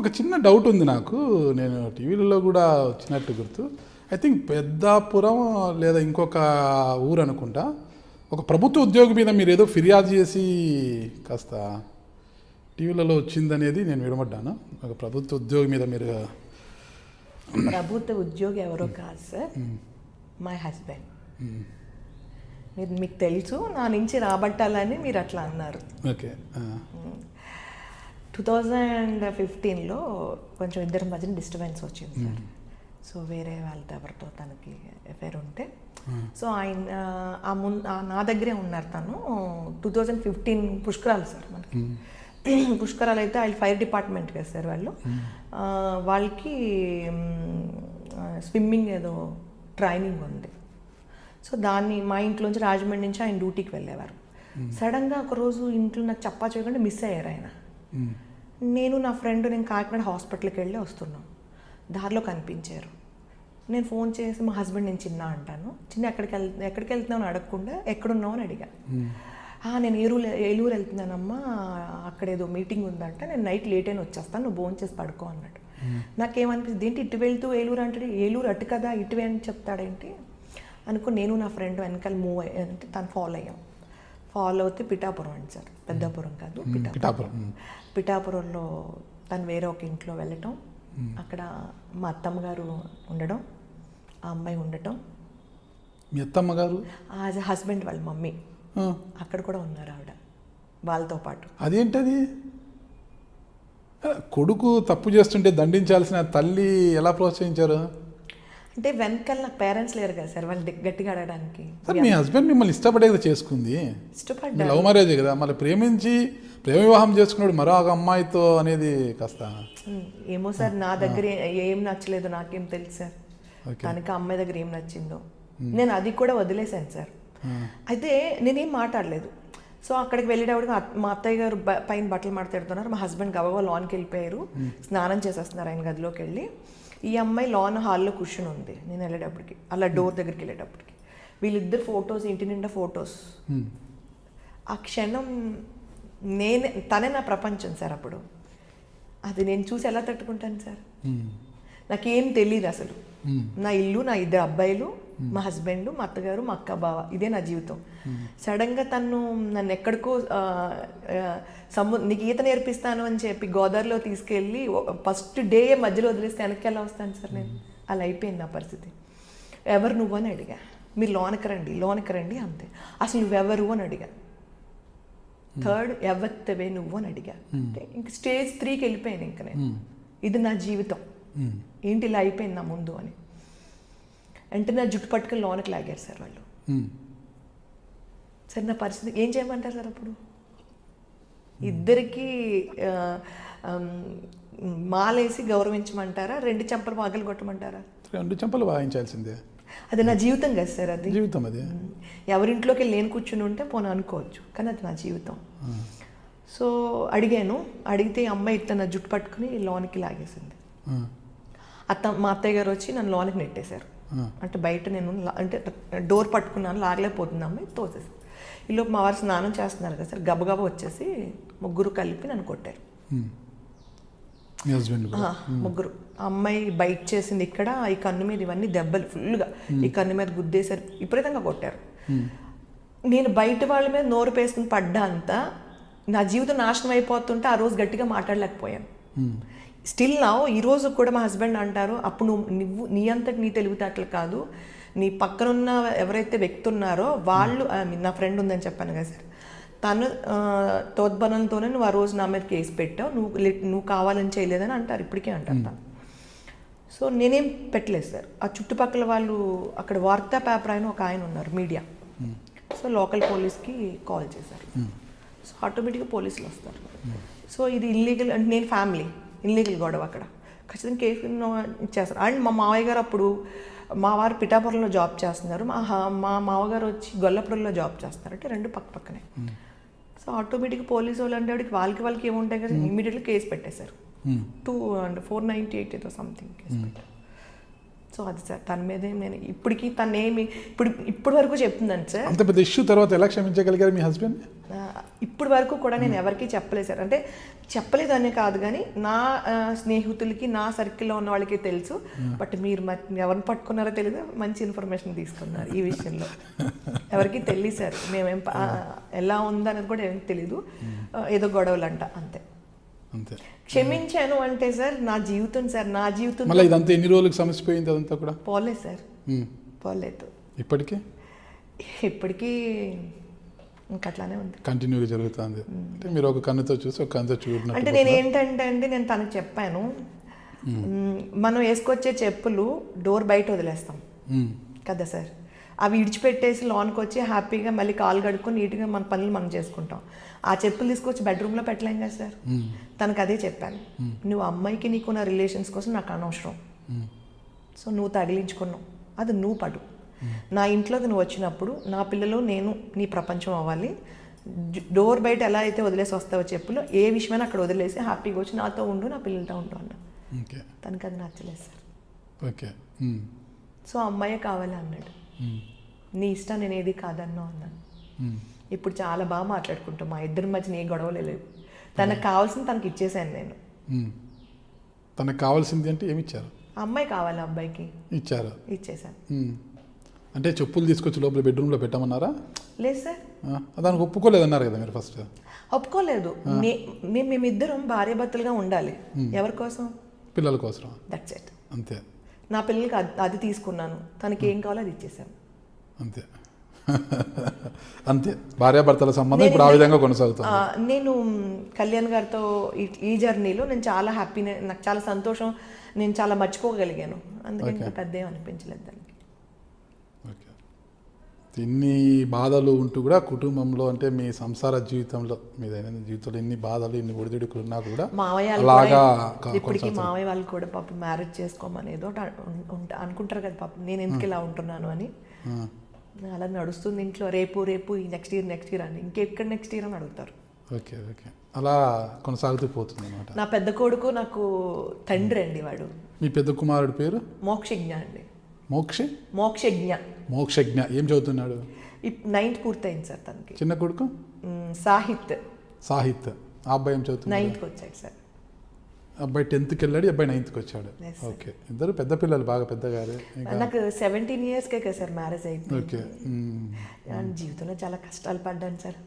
ఇంకొక చిన్న డౌట్ ఉంది నాకు. నేను టీవీలలో కూడా వచ్చినట్టు గుర్తు. ఐ థింక్ పెద్దాపురం లేదా ఇంకొక ఊరు అనుకుంటా. ఒక ప్రభుత్వ ఉద్యోగి మీద మీరు ఏదో ఫిర్యాదు చేసి కాస్త టీవీలలో వచ్చిందనేది నేను విడమడ్డాను ఒక ప్రభుత్వ ఉద్యోగి మీద మీరు ప్రభుత్వ ఉద్యోగి ఎవరో కాదు సార్. మై హస్బెండ్ మీరు మీకు తెలుసు నా నుంచి రాబట్టాలని మీరు అట్లా అన్నారు. ఓకే. టూ థౌజండ్ ఫిఫ్టీన్లో కొంచెం ఇద్దరి మధ్యన డిస్టర్బెన్స్ వచ్చింది సార్. సో వేరే వాళ్ళతో ఎవరితో తనకి ఎఫైర్ ఉంటే. సో ఆయన ఆ ముందు నా దగ్గరే ఉన్నారు తను. Two thousand fifteen Pushkaralu sir మనకి. పుష్కరాలు అయితే ఆయన ఫైర్ డిపార్ట్మెంట్కి వేస్తారు వాళ్ళు. వాళ్ళకి స్విమ్మింగ్ ఏదో ట్రైనింగ్ ఉంది. సో దాన్ని మా ఇంట్లోంచి రాజమండ్రి నుంచి ఆయన డ్యూటీకి వెళ్ళేవారు. సడన్గా ఒకరోజు ఇంట్లో నాకు చెప్పా చేయకుండా మిస్ అయ్యారు ఆయన. నేను నా ఫ్రెండ్ నేను కాకినాడ హాస్పిటల్కి వెళ్ళి వస్తున్నాం. దారిలో కనిపించారు. నేను ఫోన్ చేసి మా హస్బెండ్ నేను చిన్న అంటాను. చిన్న ఎక్కడికి వెళ్ ఎక్కడికి వెళ్తున్నావు అని అడగకుండా ఎక్కడున్నావు అని అడిగా. "ఆ, నేను ఏలూరు ఏలూరు వెళ్తున్నానమ్మా. అక్కడ ఏదో మీటింగ్ ఉందంట. నేను నైట్ లేట్ అయిన వచ్చేస్తాను. నువ్వు భోజనం చేసి పడుకో అన్నట్టు. నాకేమనిపిస్తుంది? ఏంటి ఇటు వెళ్తూ ఏలూరు అంటే ఏలూరు అటు కదా ఇటువే అని చెప్తాడేంటి? అనుకో నేను నా ఫ్రెండ్ వెనకాల మూవ్ అయ్యి అంటే తను ఫాలో అయ్యాం. ఫాలో అవుతే పిఠాపురం అండి సార్. పెద్దాపురం కాదు పిఠాపురం. పిఠాపురంలో తను వేరే ఒక ఇంట్లో వెళ్ళటం అక్కడ మా అత్తమ్మ గారు ఉండడం ఆ అమ్మాయి ఉండటం. మీ అత్తమ్మ గారు ఆ హస్బెండ్ వాళ్ళ మమ్మీ. అక్కడ కూడా ఉన్నారు ఆవిడ వాళ్ళతో పాటు. అదేంటది? కొడుకు తప్పు చేస్తుంటే దండించాల్సిన తల్లి ఎలా ప్రోత్సహించారు? అంటే వెనకాల నాకు పేరెంట్స్ లేరు కదా సార్ వాళ్ళు గట్టిగా అడగడానికి. సార్ మీ హస్బెండ్ మిమ్మల్ని ఇష్టపడే కదా చేసుకుంది ఇష్టపడ్డా లవ్ మ్యారేజ్ కదా మళ్ళీ ప్రేమించి ప్రేమ వివాహం చేసుకున్నాడు మరో ఒక అమ్మాయితో అనేది కాస్త. ఏమో సార్ నా దగ్గర ఏ- నచ్చలేదు నాకేం తెలుసు సార్. తనకి అమ్మాయి దగ్గర ఏం నచ్చిందో. నేను అది కూడా వదిలేశాను సార్. అయితే నేనేం మాట్లాడలేదు. సో అక్కడికి వెళ్ళేటప్పుడు మా అత్తయ్య గారు పైన బట్టలు మాట్లాడుతున్నారు మా హస్బెండ్ గబగబా లాన్కి వెళ్ళిపోయారు. స్నానం చేసేస్తున్నారు ఆయన గదిలోకి వెళ్ళి. ఈ అమ్మాయి లాన్ హాల్లో కూర్చుని ఉంది. నేను వెళ్ళేటప్పటికి అలా డోర్ దగ్గరికి వెళ్ళేటప్పటికి. వీళ్ళిద్దరు ఫొటోస్ ఇంటి నిండా ఫొటోస్ ఆ క్షణం నేనే తనే నా ప్రపంచం సార్ అప్పుడు. అది నేను చూసి ఎలా తట్టుకుంటాను సార్? నాకేం తెలియదు అసలు. నా ఇల్లు నా ఇద్దరు అబ్బాయిలు మా హస్బెండ్ మా అత్తగారు మా అక్క బావ ఇదే నా జీవితం. సడన్గా తను నన్ను ఎక్కడికో సము నీకు ఈత నేర్పిస్తాను అని చెప్పి గోదావరిలో తీసుకెళ్ళి ఫస్ట్ డే మధ్యలో వదిలేస్తే వెనక్కి ఎలా వస్తాను సార్ నేను? అలా అయిపోయింది నా పరిస్థితి. ఎవరు నువ్వు అని అడిగా. మీరు లోనకి రండి లోనకి రండి అంతే. అసలు నువ్వెవరు అని అడిగా. థర్డ్ ఎవత్తవే నువ్వు అని అడిగా. ఇంక స్టేజ్ త్రీకి వెళ్ళిపోయాను ఇంక నేను. ఇది నా జీవితం. ఏంటి ఇలా అయిపోయింది నా ముందు అని. అంటే నా జుట్టు పట్టుకుని లోనకి లాగారు సార్ వాళ్ళు. సార్ నా పరిస్థితి ఏం చేయమంటారు సార్ అప్పుడు? ఇద్దరికి మాలేసి గౌరవించమంటారా? రెండు చెంపలు పగలు కొట్టమంటారా? రెండు చెంపలు వాయించాల్సిందే. అది నా జీవితం కదా సార్ అది. జీవితం అది. ఎవరింట్లోకి వెళ్ళి నేను కూర్చుని ఉంటే పోనీ అనుకోవచ్చు కానీ అది నా జీవితం. సో అడిగాను. అడిగితే అమ్మాయి ఇట్లా నా జుట్టు పట్టుకుని లోనికి లాగేసింది. అత్త మా అత్తయ్య గారు వచ్చి నన్ను లోనికి నెట్టేశారు. అంటే బయట నేను అంటే డోర్ పట్టుకున్నాను లాగలేకపోతుంది అమ్మాయి తోసేసి ఈలోపు మా వారు స్నానం చేస్తున్నారు కదా సార్ గబగబా వచ్చేసి ముగ్గురు కలిపి నన్ను కొట్టారు. ముగ్గురు. అమ్మాయి బైట్ చేసింది ఇక్కడ ఈ కన్ను మీద ఇవన్నీ దెబ్బలు ఫుల్గా ఈ కన్ను మీద గుద్దేశారు విపరీతంగా కొట్టారు. నేను బయట వాళ్ళ మీద నోరు పేసుకుని పడ్డా అంతా నా జీవితం నాశనం అయిపోతుంటే ఆ రోజు గట్టిగా మాట్లాడలేకపోయాను. స్టిల్ నా ఈ రోజు కూడా మా హస్బెండ్ అంటారు అప్పుడు నువ్వు నువ్వు నీ అంతటి నీ తెలివితేటలు కాదు. నీ పక్కనున్న ఎవరైతే వ్యక్తి ఉన్నారో వాళ్ళు I mean, నా ఫ్రెండ్ ఉందని చెప్పాను కదా సార్. తను ఆ, తోద్బలంతోనే నువ్వు ఆ రోజు నా మీద కేసు పెట్టావు. నువ్వు నువ్వు కావాలని చేయలేదని అంటారు. ఇప్పటికే అంటారు తను. సో నేనేం పెట్టలేదు సార్. ఆ చుట్టుపక్కల వాళ్ళు అక్కడ వార్తా పేపర్ ఆయన ఒక ఆయన ఉన్నారు మీడియా. సో లోకల్ పోలీస్కి కాల్ చేశారు. సో ఆటోమేటిక్గా పోలీసులు వస్తారు. సో ఇది ఇల్లీగల్ అంటే నేను ఫ్యామిలీ. ఇల్లీగల్ గొడవ అక్కడ. ఖచ్చితంగా కేసు ఇచ్చేస్తారు అండ్ మా మావయ్య గారు అప్పుడు మా వారు పిఠాపురంలో జాబ్ చేస్తున్నారు. మా హ- మా మావగారు వచ్చి గొల్లపురంలో జాబ్ చేస్తున్నారు అంటే రెండు పక్క పక్కనే. సో ఆటోమేటిక్గా పోలీసు వాళ్ళు అంటే వాడికి వాళ్ళకి వాళ్ళకి ఏముంటాయి కదా ఇమీడియట్గా కేసు పెట్టేశారు. Two and four ninety eight ఏదో సంథింగ్ కేసు పెట్టారు. సో అది సార్ తన మీద నేను ఇప్పటికీ తను ఏమి ఇప్పుడు ఇప్పటి వరకు చెప్తుందండి సార్. అంత పెద్ద ఇష్యూ తర్వాత ఎలా క్షమించగలిగారు మీ హస్బెండ్ ఇప్పటి వరకు కూడా నేను ఎవరికీ చెప్పలేదు సార్. అంటే చెప్పలేదు అనే కాదు కానీ నా స్నేహితులకి నా సర్కిల్లో ఉన్న వాళ్ళకి తెలుసు. బట్ మీరు మరి ఎవరిని పట్టుకున్నారో తెలియదు. మంచి ఇన్ఫర్మేషన్ తీసుకున్నారు ఈ విషయంలో. ఎవరికి తెలియదు సార్. మేమేం ఆ, ఎలా ఉందనేది కూడా ఏం తెలీదు. ఏదో గొడవలు అంట అంతే. అంతే. క్షమించాను అంటే సార్ నా జీవితం సార్ నా జీవితం మళ్ళీ ఇదంతా ఎన్ని రోజులకు సమస్యపోయింది అదంతా కూడా? పోలేదు సార్. పోలేదు. ఇప్పటికీ? ఇప్పటికీ ఇంక అట్లానే ఉంది. కంటిన్యూగా జరుగుతుంది. అంటే మీరు ఒక కన్నుతో చూసి ఒక కన్నుతో అంటే చూడనట్టు నేను ఏంటంటే అండి నేను తనకు చెప్పాను. మనం వేసుకొచ్చే చెప్పులు డోర్ బయట వదిలేస్తాం. కదా సార్? అవి ఇడిచిపెట్టేసి లోన్కి వచ్చి హ్యాపీగా మళ్ళీ కాలు కడుక్కొని నీట్గా మన పనులు మనం చేసుకుంటాం. ఆ చెప్పులు తీసుకొచ్చి బెడ్రూమ్లో పెట్టలేం కదా సార్. తనకు అదే చెప్పాను. నువ్వు అమ్మాయికి నీకున్న రిలేషన్స్ కోసం నాకు అనవసరం. సో నువ్వు తగిలించుకున్నావు. అది నువ్వు పడు. నా ఇంట్లోకి నువ్వు వచ్చినప్పుడు నా పిల్లలు నేను నీ ప్రపంచం అవ్వాలి. డోర్ బయట ఎలా అయితే వదిలేసి వస్తావో చెప్పులు ఏ విషయమైనా అక్కడ వదిలేసి హ్యాపీగా వచ్చి నాతో ఉండు నా పిల్లలతో ఉండు అన్న. తనకి అది నచ్చలేదు సార్. ఓకే. సో అమ్మాయే కావాలి అన్నాడు. నీ ఇష్టం నేను ఏది కాదన్నా అన్నాను. ఇప్పుడు చాలా బాగా మాట్లాడుకుంటాం. మా ఇద్దరి మధ్యన ఏ గొడవలే లేవు. తనకు కావాల్సింది తనకి ఇచ్చేసాను నేను. తనకు కావాల్సింది అంటే ఏమి ఇచ్చారు? అమ్మాయి కావాలి అబ్బాయికి? ఇచ్చారు. ఇచ్చేసాను. అంటే చెప్పులు తీసుకొచ్చి లోపల బెడ్రూమ్లో పెట్టమన్నారా? లేదు సార్. దానికి ఒప్పుకోలేదన్నారు కదా మీరు ఫస్ట్. ఒప్పుకోలేదు. మేమిద్దరం భార్యాభర్తలుగా ఉండాలి. ఎవరి కోసం? పిల్లల కోసం దట్స్ ఇట్ అంతే. నా పిల్లలకి అది తీసుకున్నాను. తనకి ఏం కావాలో అది ఇచ్చేసాను అంతే. అంతే. భార్యాభర్తల సంబంధం ఇప్పుడు ఆ విధంగా కొనసాగుతుంది. నేను కళ్యాణ్ గారితో ఈ- జర్నీలో నేను చాలా హ్యాపీ నాకు చాలా సంతోషం నేను చాలా మర్చిపోగలిగాను. అందుకని పెద్ద ఏం అనిపించలేదు ఇన్ని బాధలు ఉంటూ కూడా కుటుంబంలో అంటే మీ సంసార జీవితంలో మీ దైనందిన జీవితంలో ఇన్ని బాధలు ఇన్ని ఒడిదుడుకులు ఉన్నా కూడా అలాగా ఇప్పటికీ మావయ్య వాళ్ళు కూడా పాపం మ్యారేజ్ చేసుకోమని ఏదో అనుకుంటారు కదా పాపం నేను ఎందుకు ఇలా ఉంటున్నాను అని. అలా నడుస్తుంది ఇంట్లో రేపు రేపు నెక్స్ట్ ఇయర్ నెక్స్ట్ ఇయర్ అని. ఇంకెక్కడ నెక్స్ట్ ఇయర్ అని అడుగుతారు. Okay okay. అలా కొనసాగుతూ పోతుంది అనమాట నా పెద్ద కొడుకు నాకు తండ్రి అండి వాడు. మీ పెద్ద కుమారుడి పేరు? మోక్షజ్ఞ అండి. మోక్షి? మోక్షజ్ఞ. మోక్షజ్ఞ. ఏం చదువుతున్నాడు? నైన్త్ పూర్తయింది సార్ తనకి. చిన్న కొడుకు? సాహిత్. సాహిత్. ఆ అబ్బాయి ఏం చదువుతున్నాడు? నైన్త్కి వచ్చాడు సార్. అబ్బాయి టెన్త్కి వెళ్ళాడు అబ్బాయి నైన్త్కి వచ్చాడు. ఓకే. ఇద్దరు పెద్ద పిల్లలు బాగా పెద్దగారే. నాకు సెవెంటీన్ ఇయర్స్కే కదా సార్ మ్యారేజ్ అయింది. ఓకే. జీవితంలో చాలా కష్టాలు పడ్డాను సార్.